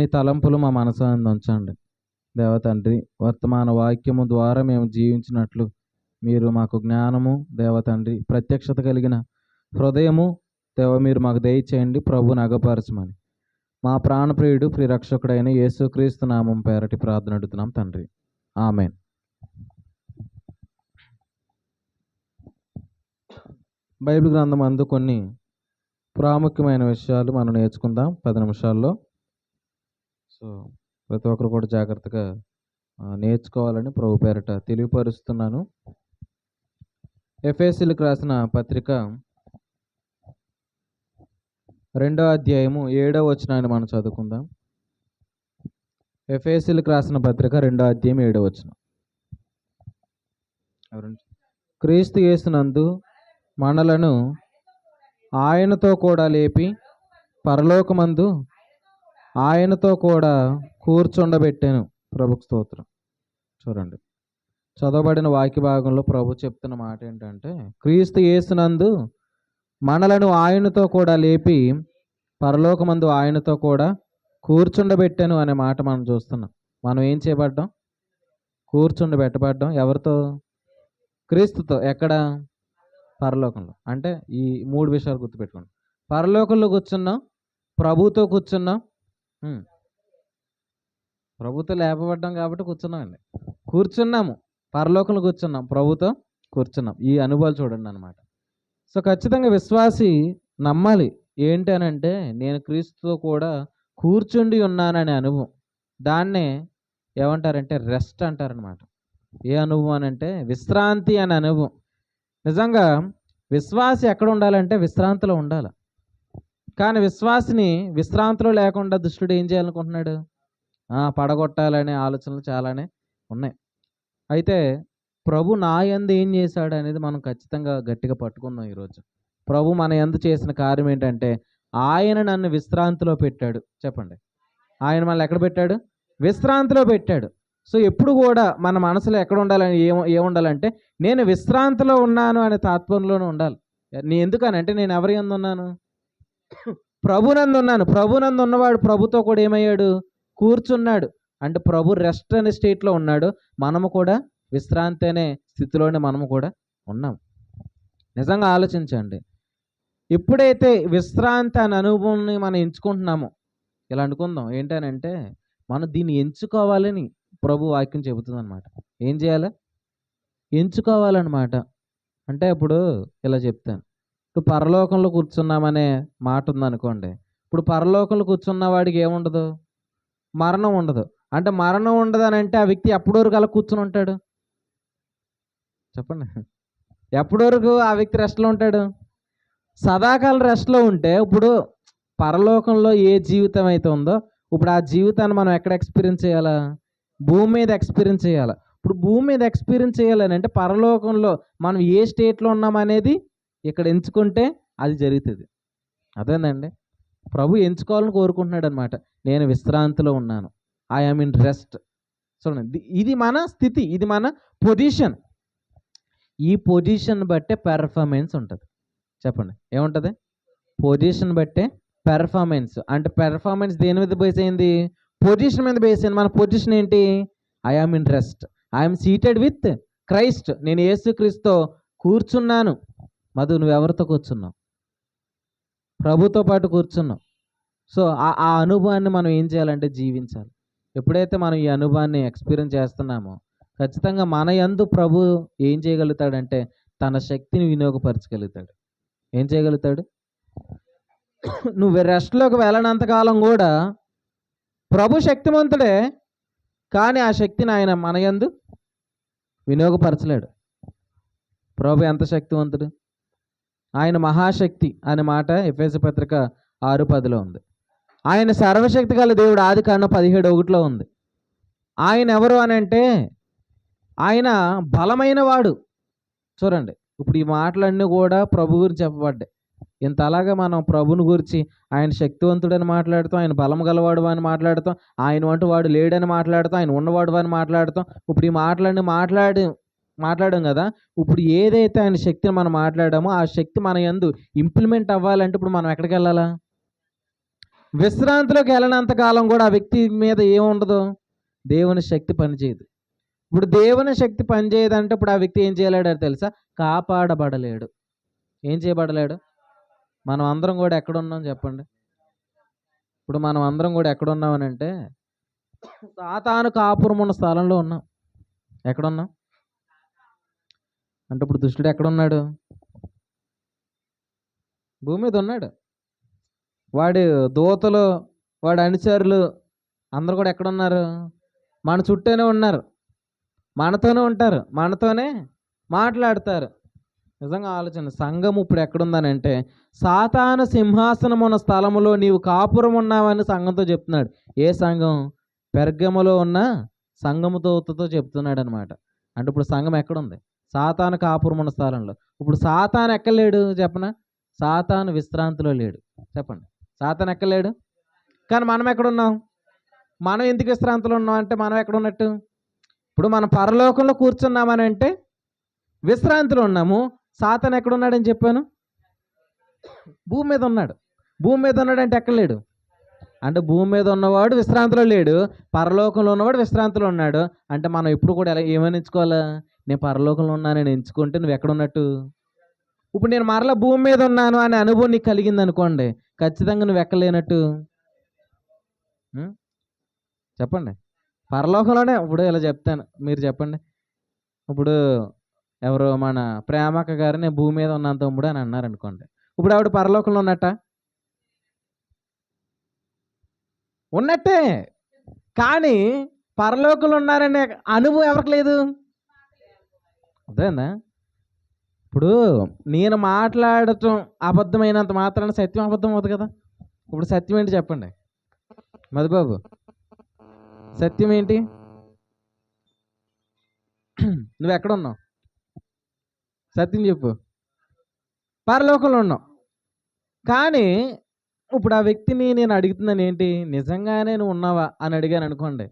నీ తలంపులు మా మనసు ఉంచండి. దేవ తండ్రి వర్తమాన వాక్యము ద్వారా మేము జీవించినట్లు మీరు మాకు జ్ఞానము దేవ తండ్రి ప్రత్యక్షత కలిగిన హృదయము దేవ మీరు మాకు దయచేయండి ప్రభు నగపరచమని. మా ప్రాణప్రియుడు ప్రిరక్షకుడైన యేసుక్రీస్తు నామం పేరటి ప్రార్థన అడుగుతున్నాం తండ్రి. ఆమెన్. బైబిల్ గ్రంథం అందు కొన్ని ప్రాముఖ్యమైన విషయాలు మనం నేర్చుకుందాం. పది నిమిషాల్లో సో ప్రతి ఒక్కరు కూడా జాగ్రత్తగా నేర్చుకోవాలని ప్రభు పేరట తెలియపరుస్తున్నాను. ఎఫ్ఎస్సీలకు రాసిన పత్రిక రెండో అధ్యాయము ఏడో వచనాన్ని మనం చదువుకుందాం. ఎఫ్ఎస్సీలకు రాసిన పత్రిక రెండో అధ్యాయం ఏడో వచనం. క్రీస్తు యేసునందు మనలను ఆయనతో కూడా లేపి పరలోకమందు ఆయనతో కూడా కూర్చుండబెట్టాను ప్రభుకు స్తోత్రం. చూడండి. చదవబడిన వాక్య భాగంలో ప్రభు చెప్తున్న మాట ఏంటంటే క్రీస్తు యేసునందు మనలను ఆయనతో కూడా లేపి పరలోకమందు ఆయనతో కూడా కూర్చుండబెట్టాను అనే మాట మనం చూస్తున్నాం. మనం ఏం చేయబడ్డాం? కూర్చుండబెట్టబడ్డాం. ఎవరితో? క్రీస్తుతో. ఎక్కడ? పరలోకంలో. అంటే ఈ మూడు విషయాలు గుర్తుపెట్టుకోండి. పరలోకంలో కూర్చున్నాం ప్రభుతో కూర్చున్నాం ప్రభుత్వం ప్రభుతో లేపబడ్డాం కాబట్టి కూర్చున్నామండి. కూర్చున్నాము. పరలోకంలో కూర్చున్నాం. ప్రభుతో కూర్చున్నాం. ఈ అనుభవాలు చూడండి అనమాట సో ఖచ్చితంగా విశ్వాసి నమ్మాలి. ఏంటి అని అంటే నేను క్రీస్తుతో కూడా కూర్చుండి ఉన్నాననే అనుభవం. దాన్నే ఏమంటారంటే రెస్ట్ అంటారనమాట ఏ అనుభవం అని అంటే విశ్రాంతి అనే అనుభవం. నిజంగా విశ్వాసి ఎక్కడ ఉండాలంటే విశ్రాంతిలో ఉండాలి. కానీ విశ్వాసిని విశ్రాంతిలో లేకుండా దుష్టుడు ఏం చేయాలనుకుంటున్నాడు? పడగొట్టాలనే ఆలోచనలు చాలానే ఉన్నాయి. అయితే ప్రభు నా ఎందు ఏం చేశాడు అనేది మనం ఖచ్చితంగా గట్టిగా పట్టుకుందాం ఈరోజు. ప్రభు మన ఎందు చేసిన కార్యం ఏంటంటే ఆయన నన్ను విశ్రాంతిలో పెట్టాడు. చెప్పండి. ఆయన మనల్ని ఎక్కడ పెట్టాడు? విశ్రాంతిలో పెట్టాడు. సో ఎప్పుడు కూడా మన మనసులో ఎక్కడ ఉండాలని ఏ ఏముండాలంటే నేను విశ్రాంతిలో ఉన్నాను అనే తాత్పర్యంలోనే ఉండాలి. నీ ఎందుకనంటే నేను ఎవరి ఎందు ఉన్నాను? ప్రభునందు ఉన్నాను ప్రభునందు ఉన్నవాడు ప్రభుతో కూడా ఏమయ్యాడు? కూర్చున్నాడు. అంటే ప్రభు రెస్ట్ అనే స్టేట్లో ఉన్నాడు. మనము కూడా విశ్రాంతి అనే స్థితిలోనే మనము కూడా ఉన్నాం. నిజంగా ఆలోచించండి. ఎప్పుడైతే విశ్రాంతి అనే అనుభవాన్ని మనం ఎంచుకుంటున్నామో ఇలా అనుకుందాం. ఏంటనంటే మనం దీన్ని ఎంచుకోవాలని ప్రభు వాక్యం చెబుతుందన్నమాట. ఏం చేయాలి? ఎంచుకోవాలన్నమాట. అంటే ఇప్పుడు ఇలా చెప్తాను. ఇప్పుడు పరలోకంలో కూర్చున్నామనే మాట ఉందనుకోండి ఇప్పుడు పరలోకంలో కూర్చున్న వాడికి ఏముండదు? మరణం ఉండదు. అంటే మరణం ఉండదు అని అంటే ఆ వ్యక్తి ఎప్పటి వరకు అలా కూర్చుని ఉంటాడు? చెప్పండి. ఎప్పటి వరకు ఆ వ్యక్తి రెస్ట్లో ఉంటాడు? సదాకాలం రెస్ట్లో ఉంటే ఇప్పుడు పరలోకంలో ఏ జీవితం అయితే ఉందో ఇప్పుడు ఆ జీవితాన్ని మనం ఎక్కడ ఎక్స్పీరియన్స్ చేయాలా? భూమి మీద ఎక్స్పీరియన్స్ చేయాలి? ఇప్పుడు భూమి మీద ఎక్స్పీరియన్స్ చేయాలని అంటే పరలోకంలో మనం ఏ స్టేట్లో ఉన్నామనేది ఇక్కడ ఎంచుకుంటే అది జరుగుతుంది. అదేనండి ప్రభు ఎంచుకోవాలని కోరుకుంటున్నాడు అనమాట నేను విశ్రాంతిలో ఉన్నాను. ఐ ఆమ్ ఇన్ రెస్ట్ చూడండి ఇది- మన స్థితి ఇది మన పొజిషన్. ఈ పొజిషన్ బట్టే పెర్ఫార్మెన్స్ ఉంటుంది. చెప్పండి ఏముంటుంది? పొజిషన్ బట్టే పెర్ఫార్మెన్స్. అంటే పెర్ఫార్మెన్స్ దేని మీద బేస్ అయింది? పొజిషన్ మీద బేస్ అయింది. మన పొజిషన్ ఏంటి? I am in rest I'm seated with Christ నేను యేసుక్రీస్తుతో కూర్చున్నాను. మధు నువ్వు ఎవరితో కూర్చున్నావు? ప్రభుతో పాటు కూర్చున్నావు. సో ఆ అనుభవాన్ని మనం ఏం చేయాలంటే జీవించాలి. ఎప్పుడైతే మనం ఈ అనుభవాన్ని ఎక్స్పీరియన్స్ చేస్తున్నామో ఖచ్చితంగా మన యందు ప్రభు ఏం చేయగలుగుతాడంటే తన శక్తిని వినియోగపరచగలుగుతాడు. ఏం చేయగలుగుతాడు? నువ్వు రెస్ట్లోకి వెళ్ళనంత కాలం కూడా ప్రభు శక్తిమంతుడే కానీ ఆ శక్తిని ఆయన మన యందు వినియోగపరచలేడు. ప్రభు ఎంత శక్తివంతుడు? ఆయన మహాశక్తి అనే మాట ఎఫ్ఎస్ పత్రిక ఆరు పదిలో ఉంది. ఆయన సర్వశక్తి గల దేవుడు ఆది కాండం పదిహేడు ఒకటిలో ఉంది. ఆయన ఎవరు అని అంటే ఆయన బలమైన వాడు. చూడండి ఇప్పుడు ఈ మాటలన్నీ కూడా ప్రభు గురించి చెప్పబడ్డాయి. ఇంత అలాగా మనం ప్రభుని గురించి ఆయన శక్తివంతుడని మాట్లాడుతాం ఆయన బలం గలవాడు అని మాట్లాడుతాం ఆయన వంటి వాడు లేడని మాట్లాడుతాం ఆయన ఉన్నవాడు అని మాట్లాడుతాం. ఇప్పుడు ఈ మాటలన్నీ మాట్లాడి మాట్లాడాం కదా. ఇప్పుడు ఏదైతే ఆయన శక్తిని మనం మాట్లాడామో ఆ శక్తి మన ఎందు ఇంప్లిమెంట్ అవ్వాలంటే ఇప్పుడు మనం ఎక్కడికి వెళ్ళాలా? విశ్రాంతిలోకి వెళ్ళినంత కాలం కూడా ఆ వ్యక్తి మీద ఏముండదు? దేవుని శక్తి పనిచేయదు. ఇప్పుడు దేవుని శక్తి పనిచేయదంటే ఇప్పుడు ఆ వ్యక్తి ఏం చేయలేడు తెలుసా? కాపాడబడలేడు. ఏం చేయబడలేడు? మనం అందరం కూడా ఎక్కడున్నాం చెప్పండి. ఇప్పుడు మనం అందరం కూడా ఎక్కడున్నామని అంటే సాతాను కాపురం ఉన్న స్థలంలో ఉన్నాం. ఎక్కడున్నాం? అంటే ఇప్పుడు దుష్టుడు ఎక్కడున్నాడు? భూమి మీద ఉన్నాడు. వాడి దూతలు వాడి అనుచరులు అందరు కూడా ఎక్కడున్నారు? మన చుట్టూనే ఉన్నారు. మనతోనే ఉంటారు. మనతోనే మాట్లాడతారు. నిజంగా ఆలోచన సంఘం ఇప్పుడు ఎక్కడుందనంటే సాతాన సింహాసనం ఉన్న స్థలములో నీవు కాపురం ఉన్నావని సంఘంతో చెప్తున్నాడు. ఏ సంఘం? పెర్గమలో ఉన్న సంఘము దూతతో చెప్తున్నాడు అనమాట అంటే ఇప్పుడు సంఘం ఎక్కడుంది? సాతాను కాపురమున్న స్థలంలో. ఇప్పుడు సాతాను ఎక్కలేడు చెప్పనా? సాతాను విశ్రాంతిలో లేడు. చెప్పండి. సాతాను ఎక్కలేడు కానీ మనం ఎక్కడున్నాం మనం ఎందుకు విశ్రాంతిలో ఉన్నాం అంటే మనం ఎక్కడ ఉన్నట్టు? ఇప్పుడు మనం పరలోకంలో కూర్చున్నామని అంటే విశ్రాంతిలో ఉన్నాము. సాతాను ఎక్కడున్నాడని చెప్పాను? భూమి మీద ఉన్నాడు. భూమి మీద ఉన్నాడు అంటే ఎక్కడలేడు అంటే భూమి మీద ఉన్నవాడు విశ్రాంతిలో లేడు. పరలోకంలో ఉన్నవాడు విశ్రాంతిలో ఉన్నాడు. అంటే మనం ఎప్పుడు కూడా ఎలా ఏమనించుకోవాలా? నేను పరలోకంలో ఉన్నానని ఎంచుకుంటే నువ్వు ఎక్కడ ఉన్నట్టు? ఇప్పుడు నేను మరలా భూమి మీద ఉన్నాను అనే అనుభవం నీకు కలిగింది అనుకోండి. ఖచ్చితంగా నువ్వు ఎక్కలేనట్టు? చెప్పండి. పరలోకంలోనే ఇప్పుడు ఇలా చెప్తాను. మీరు చెప్పండి. ఇప్పుడు ఎవరు మన ప్రేమక్క గారు నేను భూమి మీద ఉన్నాను తమ్ముడు అని అన్నారు అనుకోండి. ఇప్పుడు ఆవిడ పరలోకంలో ఉన్నట్ట? ఉన్నట్టే. కానీ పరలోకంలో ఉన్నారనే అనుభవం ఎవరికి లేదు? అదేనా ఇప్పుడు నేను మాట్లాడటం అబద్ధమైనంత మాత్రాన సత్యం అబద్ధం అవుతుంది కదా. ఇప్పుడు సత్యం ఏంటి చెప్పండి. మధుబాబు సత్యం ఏంటి? నువ్వు ఎక్కడ ఉన్నావు? సత్యం చెప్పు. పరలోకంలో ఉన్నావు. కానీ ఇప్పుడు ఆ వ్యక్తిని నేను అడుగుతున్నాను ఏంటి? నిజంగానే నువ్వు ఉన్నావా? అని అడిగాను అనుకోండి.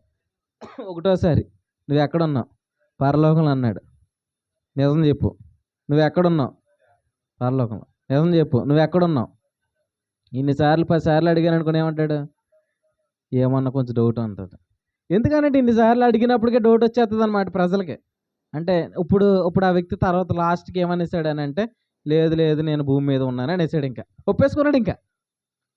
ఒకటోసారి నువ్వు ఎక్కడున్నావు పరలోకంలో అన్నాడు. నిజం చెప్పు. నువ్వు ఎక్కడున్నావు పరలోకంలో. నిజం చెప్పు. నువ్వు ఎక్కడున్నావు ఇన్నిసార్లు పదిసార్లు అడిగాను అనుకుని ఏమంటాడు? ఏమన్నా కొంచెం డౌట్ ఉంటుంది ఎందుకనంటే ఇన్నిసార్లు అడిగినప్పటికే డౌట్ వచ్చేస్తుంది అనమాట ప్రజలకి. అంటే ఇప్పుడు ఇప్పుడు ఆ వ్యక్తి తర్వాత లాస్ట్కి ఏమనేసాడు అని అంటే లేదు లేదు నేను భూమి మీద ఉన్నాను అనేసాడు ఇంకా. ఒప్పేసుకున్నాడు ఇంకా.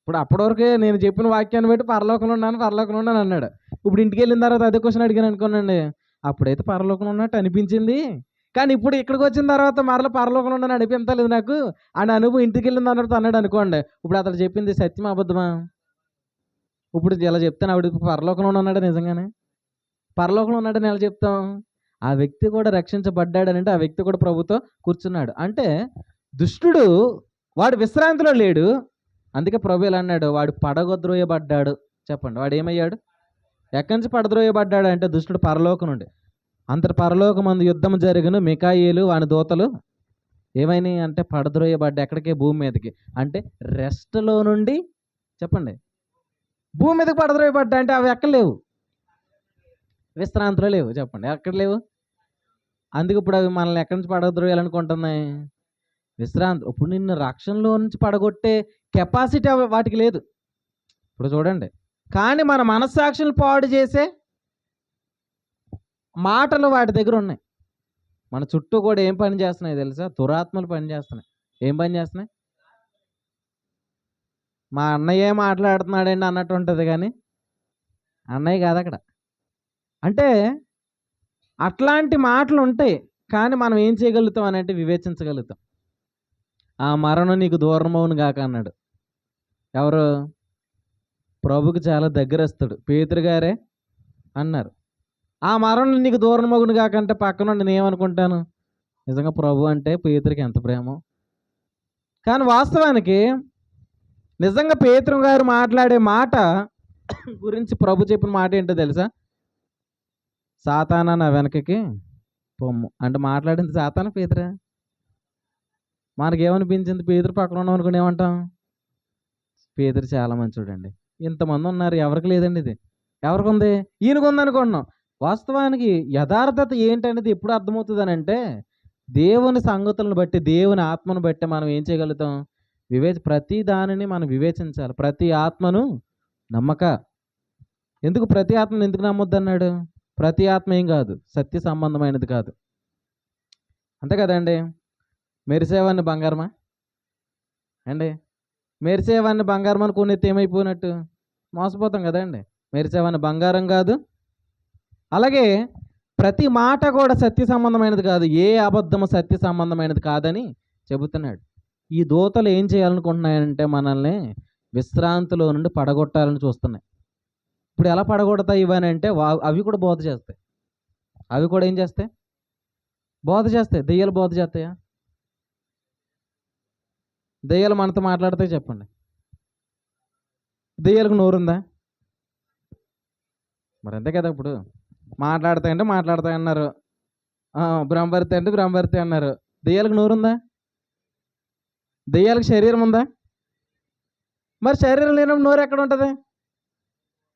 ఇప్పుడు అప్పటివరకు నేను చెప్పిన వాక్యాన్ని బట్టి పరలోకంలో ఉన్నాను పరలోకంలో ఉన్నాను అన్నాడు. ఇప్పుడు ఇంటికి వెళ్ళిన తర్వాత అదే క్వశ్చన్ అడిగాను అనుకోనండి. అప్పుడైతే పరలోకంలో ఉన్నట్టు అనిపించింది. కానీ ఇప్పుడు ఇక్కడికి వచ్చిన తర్వాత మరలా పరలోకంలో ఉన్నాను అనిపించలేదు నాకు. అని అనుభవం ఇంటికి వెళ్ళిన తర్వాత అన్నాడు అనుకోండి. ఇప్పుడు అతను చెప్పింది సత్యం అబద్ధమా? ఇప్పుడు ఇలా చెప్తాను? ఆవిడ పరలోకంలో ఉన్నాడు నిజంగానే? పరలోకంలో ఉన్నాడని ఎలా చెప్తాం? ఆ వ్యక్తి కూడా రక్షించబడ్డాడని అంటే ఆ వ్యక్తి కూడా ప్రభుతో కూర్చున్నాడు. అంటే దుష్టుడు వాడు విశ్రాంతిలో లేడు. అందుకే ప్రభు ఇలా అన్నాడు? వాడు పడగొద్రోయబడ్డాడు. చెప్పండి. వాడు ఏమయ్యాడు? ఎక్కడి నుంచి పడద్రోయబడ్డాడు అంటే దుష్టుడు పరలోకం నుండి. అంతటి పరలోకమందు యుద్ధం జరిగిన మికాయిలు వాని దూతలు ఏమైనాయి అంటే పడద్రోయబడ్డ ఎక్కడికి? భూమి మీదకి. అంటే రెస్ట్లో నుండి చెప్పండి. భూమి మీదకి పడద్రోయబడ్డా అంటే అవి ఎక్కడ లేవు? విశ్రాంతిలో లేవు. చెప్పండి. ఎక్కడ లేవు? అందుకు ఇప్పుడు అవి మనల్ని ఎక్కడి నుంచి పడద్రోయాలనుకుంటున్నాయి? విశ్రాంతి. ఇప్పుడు నిన్ను రక్షణలో నుంచి పడగొట్టే కెపాసిటీ అవి వాటికి లేదు. ఇప్పుడు చూడండి. కానీ మన మనస్సాక్షులు పాడు చేసే మాటలు వాటి దగ్గర ఉన్నాయి. మన చుట్టూ కూడా ఏం పని చేస్తున్నాయి తెలుసా? దురాత్మలు పని చేస్తున్నాయి. ఏం పని చేస్తున్నాయి? మా అన్నయ్య మాట్లాడుతున్నాడండి అన్నట్టు ఉంటుంది కానీ అన్నయ్య కాదు అక్కడ. అంటే అట్లాంటి మాటలు ఉంటాయి కానీ మనం ఏం చేయగలుగుతాం అని అంటే వివేచించగలుగుతాం. ఆ మరణం నీకు దూరం అవును కాక అన్నాడు. ఎవరు? ప్రభుకి చాలా దగ్గరస్తుడు. పేతురు గారే? అన్నారు. ఆ మరణం నీకు దూరం మగును కాకంటే పక్కన నేను ఏమనుకుంటాను? నిజంగా ప్రభు అంటే పేతురికి ఎంత ప్రేమ. కానీ వాస్తవానికి నిజంగా పేతురు గారు మాట్లాడే మాట గురించి ప్రభు చెప్పిన మాట ఏంటో తెలుసా? సాతానా నా వెనకకి పొమ్ము. అంటే మాట్లాడింది సాతాన పేతురా? మనకేమనిపించింది? పేదరు పక్కన ఉన్నాం అనుకుని ఏమంటాం? పేదరు చాలా మంచోడండి. ఇంతమంది ఉన్నారు. ఎవరికి లేదండి ఇది. ఎవరికి ఉంది? ఈయనకు ఉంది అనుకుంటున్నాం వాస్తవానికి యథార్థత ఏంటనేది ఎప్పుడు అర్థమవుతుంది అని అంటే దేవుని సంగతులను బట్టి దేవుని ఆత్మను బట్టి మనం ఏం చేయగలుగుతాం? వివేచ ప్రతి దానిని మనం వివేచించాలి. ప్రతి ఆత్మను నమ్మక. ఎందుకు ప్రతి ఆత్మను ఎందుకు నమ్మొద్దు అన్నాడు ప్రతి ఆత్మ ఏం కాదు. సత్య సంబంధమైనది కాదు. అంతే కదండి? మెరిసేవాన్ని బంగారమా? అండి? మెరిసేవాన్ని బంగారం అనుకునేది ఏమైపోయినట్టు? మోసపోతాం కదండి? మెరిసేవాన్ని బంగారం కాదు. అలాగే ప్రతి మాట కూడా సత్య సంబంధమైనది కాదు. ఏ అబద్ధము సత్య సంబంధమైనది కాదని చెబుతున్నాడు. ఈ దూతలు ఏం చేయాలనుకుంటున్నాయంటే మనల్ని విశ్రాంతిలో నుండి పడగొట్టాలని చూస్తున్నాయి. ఇప్పుడు ఎలా పడగొడతాయి ఇవని అంటే వా- అవి కూడా బోధ చేస్తాయి. అవి కూడా ఏం చేస్తాయి? బోధ చేస్తాయి. దెయ్యాలు బోధ చేస్తాయా? దెయ్యాలు మనతో మాట్లాడితే చెప్పండి. దెయ్యాలకు నోరుందా? మరి అంతే కదా ఇప్పుడు? మాట్లాడతాయంటే మాట్లాడతాయి అన్నారు. ఆ, బ్రహ్మభర్తి అంటే బ్రహ్మభర్తి అన్నారు. దెయ్యాలకు నోరుందా? దెయ్యాలకు శరీరం ఉందా? మరి శరీరం లేనప్పుడు నోరు ఎక్కడ ఉంటుంది?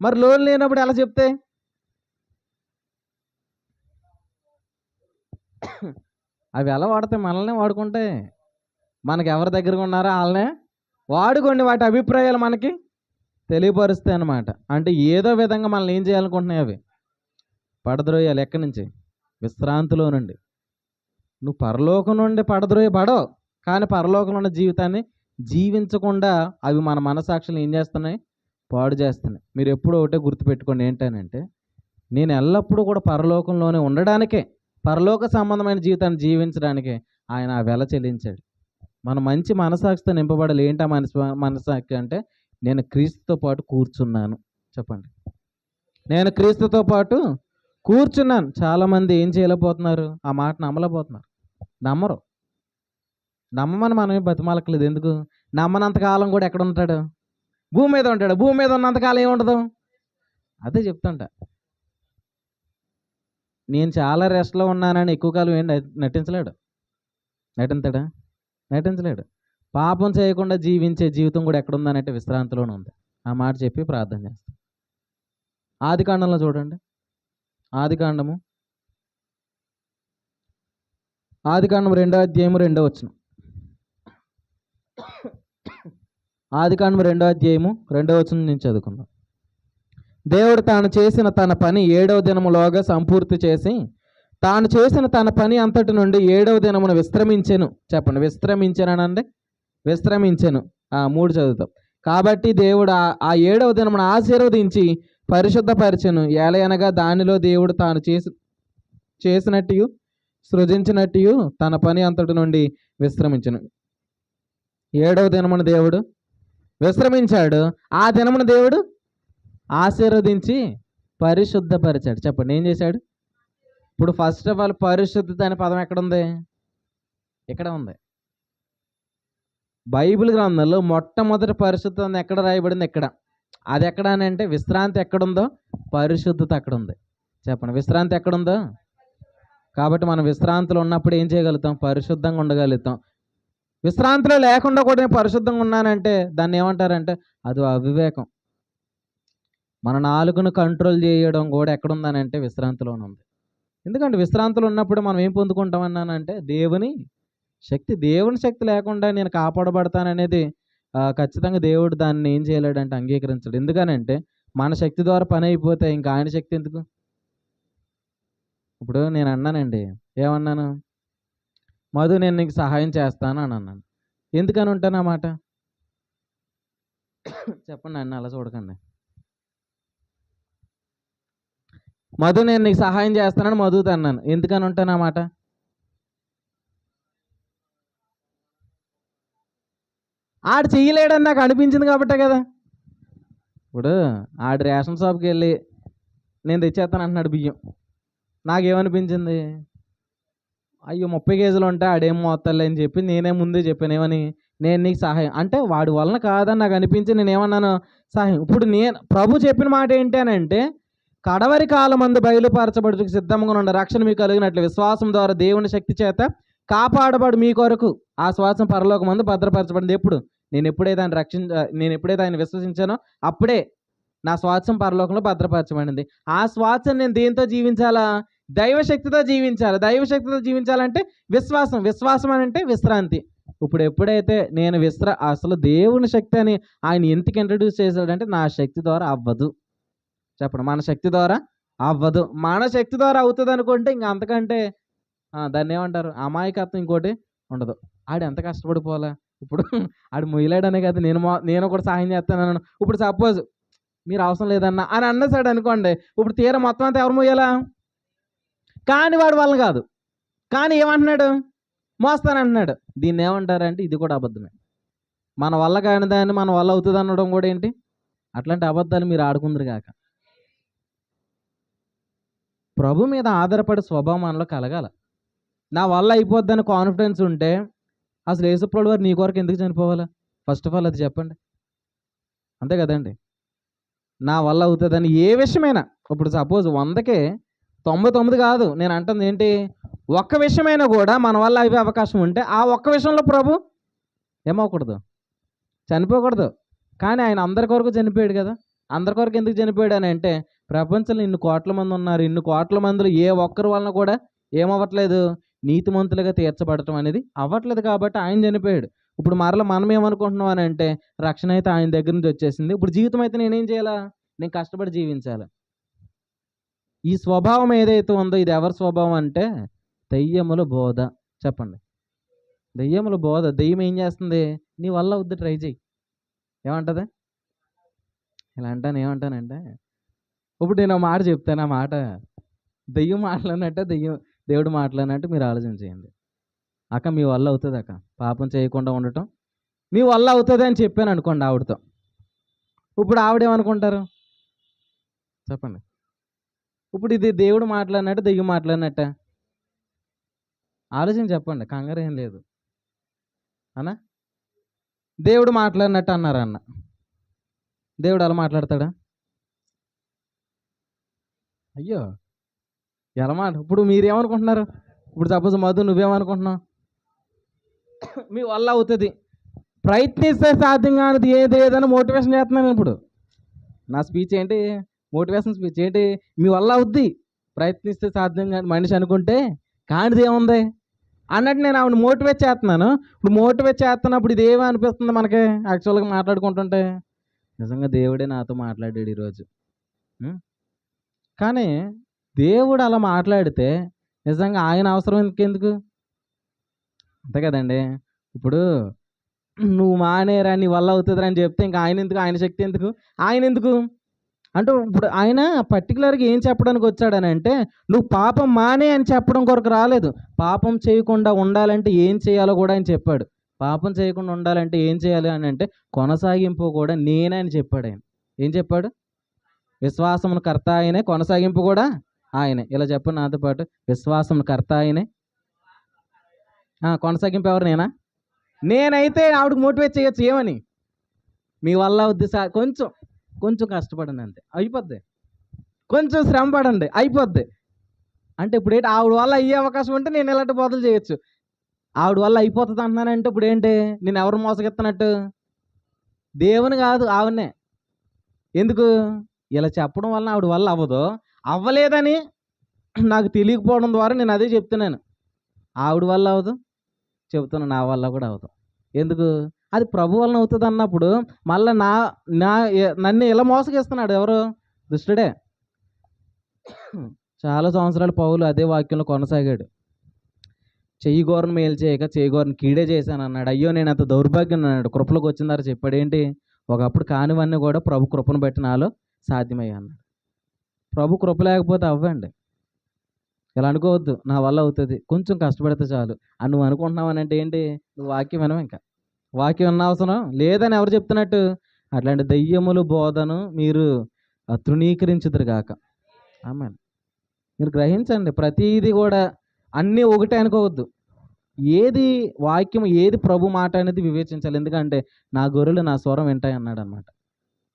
మరి లోన్ లేనప్పుడు ఎలా చెప్తే? అవి ఎలా వాడతాయి మనల్నే వాడుకుంటాయి మనకి ఎవరి దగ్గరగా ఉన్నారో వాళ్ళనే వాడుకోండి. వాటి అభిప్రాయాలు మనకి తెలియపరుస్తాయి అన్నమాట. అంటే ఏదో విధంగా మనల్ని ఏం చేయాలనుకుంటున్నాయి అవి? పడద్రోయాలి ఎక్కడి నుంచి విశ్రాంతిలో నుండి. నువ్వు పరలోకం నుండి పడద్రోయ పడవు కానీ పరలోకంలో ఉన్న జీవితాన్ని జీవించకుండా అవి మన మనసాక్షులు ఏం చేస్తున్నాయి? పాడు చేస్తున్నాయి. మీరు ఎప్పుడూ ఒకటే గుర్తుపెట్టుకోండి ఏంటనంటే నేను ఎల్లప్పుడూ కూడా పరలోకంలోనే ఉండడానికే పరలోక సంబంధమైన జీవితాన్ని జీవించడానికే ఆయన ఆ వెల చెల్లించాడు. మన మంచి మనసాక్షితో నింపబడాలి. ఏంటా ఆ మనసు మనసాక్షి అంటే నేను క్రీస్తుతో పాటు కూర్చున్నాను. చెప్పండి. నేను క్రీస్తుతో పాటు కూర్చున్నాను. చాలామంది ఏం చేయలేకపోతున్నారు? ఆ మాట నమ్మలేకపోతున్నారు. నమ్మరు. నమ్మమని మనమే బతిమాలకలేదు. ఎందుకు? నమ్మనంత కాలం కూడా ఎక్కడ ఉంటాడు? భూమి మీద ఉంటాడు. భూమి మీద ఉన్నంతకాలం ఏముండదు అదే చెప్తుంట. నేను చాలా రెస్ట్లో ఉన్నానని ఎక్కువ కాలం ఏం నటించలేడు. నటించడా? నటించలేడు. పాపం చేయకుండా జీవించే జీవితం కూడా ఎక్కడ ఉందనంటే విశ్రాంతిలోనే ఉంది. ఆ మాట చెప్పి ప్రార్థన చేస్తాం. ఆది కాండంలో చూడండి. ఆదికాండము ఆదికాండం రెండో అధ్యాయము రెండో వచ్చిన ఆదికాండం రెండో అధ్యాయము రెండో వచ్చిన నేను చదువుకుందాం. దేవుడు తాను చేసిన తన పని ఏడవ దినములోగా సంపూర్తి చేసి తాను చేసిన తన పని అంతటి నుండి ఏడవ దినమున విశ్రమించెను. చెప్పండి విశ్రమించెనండి విశ్రమించెను. మూడు చదువుతాం. కాబట్టి దేవుడు ఆ- ఆ ఏడవ దినమున ఆశీర్వదించి పరిశుద్ధపరిచెను. ఏలయనగా దానిలో దేవుడు తాను చేసి చేసినట్టు సృజించినట్టు తన పని అంతటి నుండి విశ్రమించను. ఏడవ దినమున దేవుడు విశ్రమించాడు. ఆ దినమున దేవుడు ఆశీర్వదించి పరిశుద్ధపరిచాడు. చెప్పండి ఏం చేశాడు? ఇప్పుడు ఫస్ట్ ఆఫ్ ఆల్ పరిశుద్ధత అనే పదం ఎక్కడ ఉంది ఇక్కడ ఉంది. బైబిల్ గ్రంథంలో మొట్టమొదటి పరిశుద్ధత ఎక్కడ రాయబడింది? ఎక్కడ అది ఎక్కడ అని అంటే విశ్రాంతి ఎక్కడుందో? పరిశుద్ధత అక్కడ ఉంది చెప్పండి విశ్రాంతి ఎక్కడుందో? కాబట్టి మనం విశ్రాంతిలో ఉన్నప్పుడు ఏం చేయగలుగుతాం? పరిశుద్ధంగా ఉండగలుగుతాం. విశ్రాంతిలో లేకుండా కూడా నేను పరిశుద్ధంగా ఉన్నానంటే దాన్ని ఏమంటారంటే అది అవివేకం. మన నాలుగును కంట్రోల్ చేయడం కూడా ఎక్కడుందనంటే విశ్రాంతిలోనే ఉంది. ఎందుకంటే విశ్రాంతిలో ఉన్నప్పుడు మనం ఏం పొందుకుంటామన్నానంటే దేవుని శక్తి. దేవుని శక్తి లేకుండా నేను కాపాడబడతాననేది ఖచ్చితంగా దేవుడు దాన్ని ఏం చేయలేడంటే అంగీకరించడు. ఎందుకనంటే మన శక్తి ద్వారా పని అయిపోతే ఇంకా ఆయన శక్తి ఎందుకు? ఇప్పుడు నేను అన్నానండి. ఏమన్నాను? మధు నేను నీకు సహాయం చేస్తాను అని అన్నాను. ఎందుకని ఉంటాను అన్నమాట మాట? చెప్పండి అన్న అలా చూడకండి. మధు నేను నీకు సహాయం చేస్తానని మధుతో అన్నాను. ఎందుకని ఉంటాను అన్నమాట మాట? ఆడు చెయ్యలేడని నాకు అనిపించింది కాబట్టే కదా. ఇప్పుడు ఆడు రేషన్ షాప్కి వెళ్ళి నేను తెచ్చేస్తాను అంటున్నాడు బియ్యం. నాకేమనిపించింది? అయ్యో ముప్పై కేజీలు ఉంటే ఆడేం మోస్తాలే అని చెప్పి నేనే ముందే చెప్పాను. ఏమని? నేను నీకు సహాయం. అంటే వాడి వలన కాదని నాకు అనిపించి నేను ఏమన్నాను? సహాయం. ఇప్పుడు నేను ప్రభు చెప్పిన మాట ఏంటి అని అంటే కడవరి కాలం అందు బయలుపరచబడుటకు సిద్ధంగా ఉన్న రక్షణ మీకు కలిగినట్లు విశ్వాసం ద్వారా దేవుని శక్తి చేత కాపాడబడు మీ కొరకు. ఆ శ్వాసం పరలోకమందు భద్రపరచబడింది. ఎప్పుడు? నేను ఎప్పుడైతే ఆయన రక్షించ నేను ఎప్పుడైతే ఆయన విశ్వసించానో అప్పుడే నా శ్వాసం పరలోకంలో భద్రపరచబడింది. ఆ శ్వాసం నేను దేంతో జీవించాలా? దైవశక్తితో జీవించాలి? దైవశక్తితో జీవించాలంటే విశ్వాసం. విశ్వాసం అని అంటే విశ్రాంతి. ఇప్పుడు ఎప్పుడైతే నేను విశ్ర అసలు దేవుని శక్తి అని ఆయన ఎందుకు ఇంట్రడ్యూస్ చేశాడంటే నా శక్తి ద్వారా అవ్వదు. చెప్పండి. మన శక్తి ద్వారా అవ్వదు. మన శక్తి ద్వారా అవుతుంది అనుకుంటే ఇంకా అంతకంటే దాన్ని ఏమంటారు? అమాయకత్వం ఇంకోటి ఉండదు. ఆడు ఎంత కష్టపడిపోవాలా? ఇప్పుడు ఆడు మొయ్యలేడనే కదా నేను నేను కూడా సహాయం చేస్తాను ఇప్పుడు సపోజ్ మీరు అవసరం లేదన్నా అని అన్నసాడు అనుకోండి ఇప్పుడు తీర మొత్తం అంతా ఎవరు మొయ్యాలా? కానీ వాడు వల్ల కాదు. కానీ ఏమంటున్నాడు? మోస్తానంటున్నాడు. దీన్ని ఏమంటారంటే ఇది కూడా అబద్ధమే. మన వల్ల కాని దాన్ని మన వల్ల అవుతుంది అనడం కూడా ఏంటి? అట్లాంటి అబద్ధాలు మీరు ఆడుకుందరు కాక. ప్రభు మీద ఆధారపడే స్వభావం మనలో కలగాల. నా వల్ల అయిపోద్దని కాన్ఫిడెన్స్ ఉంటే అసలు యేసుప్రభు వారు నీ కొరకు ఎందుకు చనిపోవాలా? ఫస్ట్ ఆఫ్ ఆల్ అది చెప్పండి. అంతే కదండి. నా వల్ల అవుతుందని ఏ విషయమైనా ఇప్పుడు సపోజ్ వందకే తొంభై తొమ్మిది కాదు. నేను అంటుంది ఏంటి? ఒక్క విషయమైనా కూడా మన వల్ల అయిపోయే అవకాశం ఉంటే ఆ ఒక్క విషయంలో ప్రభు ఏమవకూడదు చనిపోకూడదు. కానీ ఆయన అందరి కొరకు చనిపోయాడు కదా. అందరి కొరకు ఎందుకు చనిపోయాడు అని అంటే ప్రపంచంలో ఇన్ని కోట్ల మంది ఉన్నారు. ఇన్ని కోట్ల మందిలో ఏ ఒక్కరి వలన కూడా ఏమవ్వట్లేదు. నీతిమంతులుగా తీర్చబడటం అనేది అవ్వట్లేదు కాబట్టి ఆయన చనిపోయాడు. ఇప్పుడు మరలా మనం ఏమనుకుంటున్నాం అని అంటే రక్షణ అయితే ఆయన దగ్గర నుంచి వచ్చేసింది. ఇప్పుడు జీవితం అయితే నేనేం చేయాలా? నేను కష్టపడి జీవించాలి. ఈ స్వభావం ఏదైతే ఉందో ఇది ఎవరి స్వభావం అంటే దయ్యముల బోధ. చెప్పండి. దయ్యముల బోధ. దెయ్యం ఏం చేస్తుంది? నీ వల్ల వద్దు ట్రై చేయి ఏమంటది? ఇలా అంటాను ఏమంటానంటే ఇప్పుడు నేను మాట చెప్తాను ఆ మాట. దెయ్యం మాట్లాడినట్టే దెయ్యం దేవుడు మాట్లాడినట్టు మీరు ఆలోచన చేయండి. అక్క మీ వల్ల అవుతుంది అక్క. పాపం చేయకుండా ఉండటం. మీ వల్ల అవుతుంది అని చెప్పాను అనుకోండి ఆవిడతో. ఇప్పుడు ఆవిడేమనుకుంటారు చెప్పండి. ఇప్పుడు ఇది దేవుడు మాట్లాడినట్టు దెయ్యం మాట్లాడినట్ట? ఆలోచన చెప్పండి. కంగారు ఏం లేదు. అనా? దేవుడు మాట్లాడినట్టు అన్నారు అన్న. దేవుడు అలా మాట్లాడతాడా? అయ్యో! ఎలా మాట ఇప్పుడు మీరేమనుకుంటున్నారు? ఇప్పుడు సపోజ్ మధు నువ్వేమనుకుంటున్నావు? మీ వల్ల అవుతుంది. ప్రయత్నిస్తే సాధ్యం కానిది ఏది ఏదని మోటివేషన్ చేస్తున్నాను ఇప్పుడు. నా స్పీచ్ ఏంటి? మోటివేషన్ స్పీచ్ ఏంటి? మీ వల్ల అవుద్ది. ప్రయత్నిస్తే సాధ్యం కాని మనిషి అనుకుంటే కానిది ఏముంది? అన్నట్టు నేను ఆవిడ మోటివేట్ చేస్తున్నాను. ఇప్పుడు మోటివేట్ చేస్తున్నప్పుడు ఇది ఏమీ అనిపిస్తుంది మనకి? యాక్చువల్గా మాట్లాడుకుంటుంటే. నిజంగా దేవుడే నాతో మాట్లాడాడు ఈరోజు. కానీ దేవుడు అలా మాట్లాడితే నిజంగా ఆయన అవసరం ఎందుకెందుకు? అంతే కదండి. ఇప్పుడు నువ్వు మానేరా నీ వల్ల అవుతుందిరా అని చెప్తే ఇంకా ఆయన ఎందుకు? ఆయన శక్తి ఎందుకు? ఆయన ఎందుకు? అంటే ఇప్పుడు ఆయన పర్టికులర్గా ఏం చెప్పడానికి వచ్చాడని అంటే నువ్వు పాపం మానే అని చెప్పడం కొరకు రాలేదు. పాపం చేయకుండా ఉండాలంటే ఏం చేయాలో కూడా ఆయన చెప్పాడు. పాపం చేయకుండా ఉండాలంటే ఏం చేయాలి అని అంటే కొనసాగింపు కూడా నేనే అని చెప్పాడు ఆయన. ఏం చెప్పాడు? విశ్వాసమును కర్త ఆయనే కొనసాగింపు కూడా ఆయనే. ఇలా చెప్పండి నాతో పాటు. విశ్వాసం కర్త ఆయనే. కొనసాగింపు ఎవరు నేనా? నేనైతే ఆవిడకి మోటివేట్ చేయొచ్చు. ఏమని? మీ వల్ల వద్దు సార్. కొంచెం కొంచెం కష్టపడండి అంతే. అయిపోద్ది. కొంచెం శ్రమ పడండి. అయిపోద్ది. అంటే ఇప్పుడు ఏంటి? ఆవిడ వల్ల అయ్యే అవకాశం ఉంటే నేను ఇలాంటి బోధలు చేయొచ్చు. ఆవిడ వల్ల అయిపోతుంది అంటున్నానంటే ఇప్పుడు ఏంటి? నేను ఎవరు మోసగిస్తున్నట్టు? దేవుని కాదు ఆవిడనే. ఎందుకు? ఇలా చెప్పడం వల్ల ఆవిడ వల్ల అవ్వదు. అవ్వలేదని నాకు తెలియకపోవడం ద్వారా నేను అదే చెప్తున్నాను. ఆవిడ వల్ల అవదు చెబుతున్నా నా వల్ల కూడా అవదు. ఎందుకు? అది ప్రభు వలన అవుతుంది అన్నప్పుడు మళ్ళీ నా నా నన్ను ఇలా మోసగిస్తున్నాడు ఎవరు? దుష్టుడే. చాలా సంవత్సరాలు పౌలు అదే వాక్యంలో కొనసాగాడు. చెయ్యి గోరను మేలు చేయక చెయ్యి గోరను కీడే చేశాను అన్నాడు. అయ్యో నేను అంత దౌర్భాగ్యం అన్నాడు. కృపలోకి వచ్చిన తర్వాత చెప్పాడు ఏంటి? ఒకప్పుడు కానివన్నీ కూడా ప్రభు కృపను బట్టి నాలో సాధ్యమయ్యా అన్నాడు. ప్రభు కృప లేకపోతే అవ్వండి. ఇలా అనుకోవద్దు. నా వల్ల అవుతుంది. కొంచెం కష్టపడితే చాలు. అని నువ్వు అనుకుంటున్నావు అంటే ఏంటి? నువ్వు వాక్యం వినవు ఇంకా. వాక్యం ఉన్న అవసరం? లేదని ఎవరు చెప్తున్నట్టు? అట్లాంటి దయ్యములు బోధను మీరు ఆ, తృణీకరించుదురు గాక. ఆమె మీరు గ్రహించండి. ప్రతిదీ కూడా అన్నీ ఒకటే అనుకోవద్దు. ఏది వాక్యం ఏది ప్రభు మాట అనేది వివేచించాలి. ఎందుకంటే నా గొర్రెలు నా స్వరం వింటాయి అన్నాడు అనమాట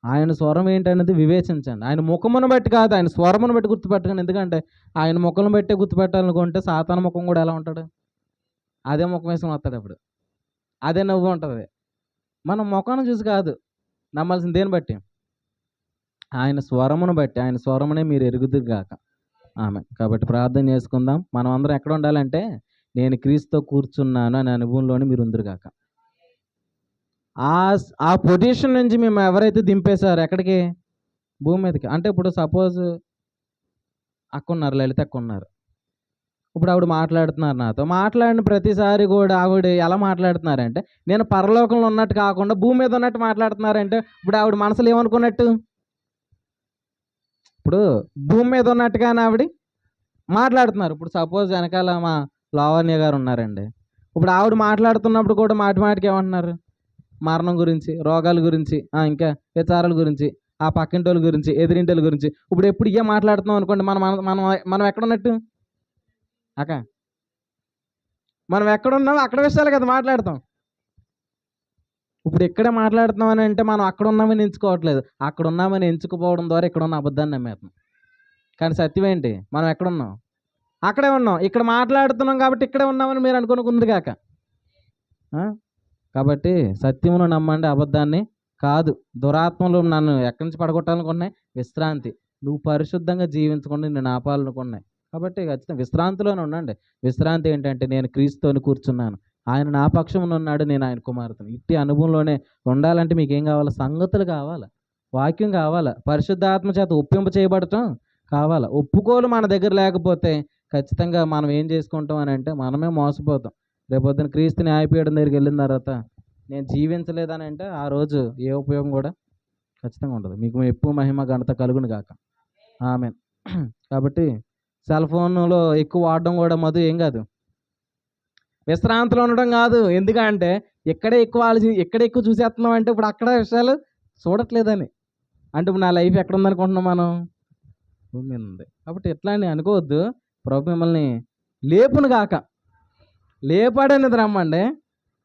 ఆయన స్వరం ఏంటనేది వివేచించండి. ఆయన ముఖమును బట్టి కాదు ఆయన స్వరమును బట్టి గుర్తుపెట్టకండి. ఎందుకంటే ఆయన ముఖం బట్టే గుర్తుపెట్టాలనుకుంటే సాతాన ముఖం కూడా ఎలా ఉంటాడు? అదే ముఖం వేసుకుని వస్తాడు అప్పుడు. అదే నవ్వు ఉంటుంది. మనం ముఖాన్ని చూసి కాదు నమ్మాల్సింది దేని బట్టి? ఆయన స్వరమును బట్టి ఆయన స్వరమునే మీరు ఎరుగుదురు గాక. ఆమె కాబట్టి ప్రార్థన చేసుకుందాం. మనం అందరం ఎక్కడ ఉండాలంటే నేను క్రీస్తుతో కూర్చున్నాను అనే అనుభవంలోనే మీరు ఉందిరుగాక ఆ ఆ పొజిషన్ నుంచి మేము ఎవరైతే దింపేశారో ఎక్కడికి? భూమి మీదకి. అంటే ఇప్పుడు సపోజ్ అక్కున్నారు లలిత అక్కున్నారు ఇప్పుడు ఆవిడ మాట్లాడుతున్నారు నాతో. మాట్లాడిన ప్రతిసారి కూడా ఆవిడ ఎలా మాట్లాడుతున్నారంటే నేను పరలోకంలో ఉన్నట్టు కాకుండా భూమి మీద ఉన్నట్టు మాట్లాడుతున్నారంటే ఇప్పుడు ఆవిడ మనసులో ఏమనుకున్నట్టు? ఇప్పుడు భూమి మీద ఉన్నట్టుగానే ఆవిడ మాట్లాడుతున్నారు. ఇప్పుడు సపోజ్ వెనకాల మా లావణ్య గారు ఉన్నారండి. ఇప్పుడు ఆవిడ మాట్లాడుతున్నప్పుడు కూడా మాటి మాటికి ఏమంటున్నారు? మరణం గురించి రోగాల గురించి ఆ, ఇంకా విచారాల గురించి ఆ పక్కింటోళ్ళ గురించి ఎదిరింటోళ్ళ గురించి. ఇప్పుడు ఎప్పుడు ఇవే మాట్లాడుతున్నాం అనుకోండి మనం మనం మనం ఎక్కడ ఉన్నట్టు అక్క? మనం ఎక్కడ ఉన్నామో అక్కడ విషయాలు కదా మాట్లాడతాం. ఇప్పుడు ఇక్కడే మాట్లాడుతున్నాం అని అంటే మనం అక్కడ ఉన్నామని ఎంచుకోవట్లేదు. అక్కడ ఉన్నామని ఎంచుకుపోవడం ద్వారా ఇక్కడ ఉన్న అబద్ధాన్ని నమ్మేస్తాం కానీ సత్యం ఏంటి? మనం ఎక్కడ ఉన్నాం అక్కడే ఉన్నాం. ఇక్కడ మాట్లాడుతున్నాం కాబట్టి ఇక్కడే ఉన్నామని మీరు అనుకుని కాక కాబట్టి సత్యమును నమ్మండి అబద్ధాన్ని కాదు. దురాత్మలు నన్ను ఎక్కడి నుంచి పడగొట్టాలనుకున్నాయి విశ్రాంతి. నువ్వు పరిశుద్ధంగా జీవించకుండా నేను ఆపాలనుకున్నాయి కాబట్టి ఖచ్చితంగా విశ్రాంతిలోనే ఉండండి. విశ్రాంతి ఏంటంటే నేను క్రీస్తుని కూర్చున్నాను. ఆయన నా పక్షమున ఉన్నాడు నేను ఆయన కుమారుతను. ఇట్టి అనుభవంలోనే ఉండాలంటే మీకు ఏం కావాలి? సంగతులు కావాలి? వాక్యం కావాలా? పరిశుద్ధాత్మ చేత ఒప్పింపు చేయబడటం కావాలా? ఒప్పుకోలు మన దగ్గర లేకపోతే ఖచ్చితంగా మనం ఏం చేసుకుంటాం అని అంటే మనమే మోసపోతాం. రేపొద్దున క్రీస్తు న్యాయపీఠం దగ్గరికి వెళ్ళిన తర్వాత నేను జీవించలేదని అంటే ఆ రోజు ఏ ఉపయోగం కూడా ఖచ్చితంగా ఉండదు. మీకు ఎక్కువ మహిమ ఘనత కలుగును కాక ఆమె కాబట్టి సెల్ ఫోన్లో ఎక్కువ వాడడం కూడా మధు ఏం కాదు. విశ్రాంతిలో ఉండడం కాదు. ఎందుకంటే ఎక్కడే ఎక్కువ ఆలోచి ఎక్కడ ఎక్కువ చూసేస్తున్నాం అంటే ఇప్పుడు అక్కడ విషయాలు చూడట్లేదని. అంటే ఇప్పుడు నా లైఫ్ ఎక్కడ ఉందనుకుంటున్నాం మనం? భూమి ఉంది. కాబట్టి ఎట్లా అని అనుకోవద్దు. ప్రభు మిమ్మల్ని లేపును కాక లేపాడనేది రమ్మండి.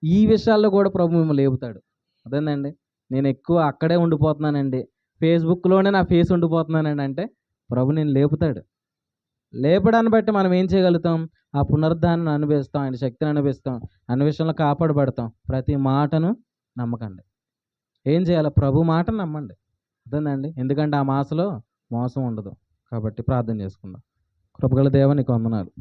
ఈ విషయాల్లో కూడా ప్రభు మిమ్మల్ని లేపుతాడు. అదేందండి? నేను ఎక్కువ అక్కడే ఉండిపోతున్నానండి. ఫేస్బుక్లోనే నా ఫేస్ ఉండిపోతున్నానండి అంటే ప్రభు నేను లేపుతాడు. లేపడాన్ని బట్టి మనం ఏం చేయగలుగుతాం? ఆ పునరుద్ధాన్ని అనుభవిస్తాం ఆయన శక్తిని అనుభవిస్తాం అన్ని విషయంలో కాపాడబడతాం ప్రతి మాటను నమ్మకండి. ఏం చేయాలి? ప్రభు మాటను నమ్మండి. అదేనండి ఎందుకంటే ఆ మాసలో మోసం ఉండదు. కాబట్టి ప్రార్థన చేసుకుందాం. కృపగల దేవ నీకు వందనాలు.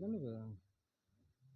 தானே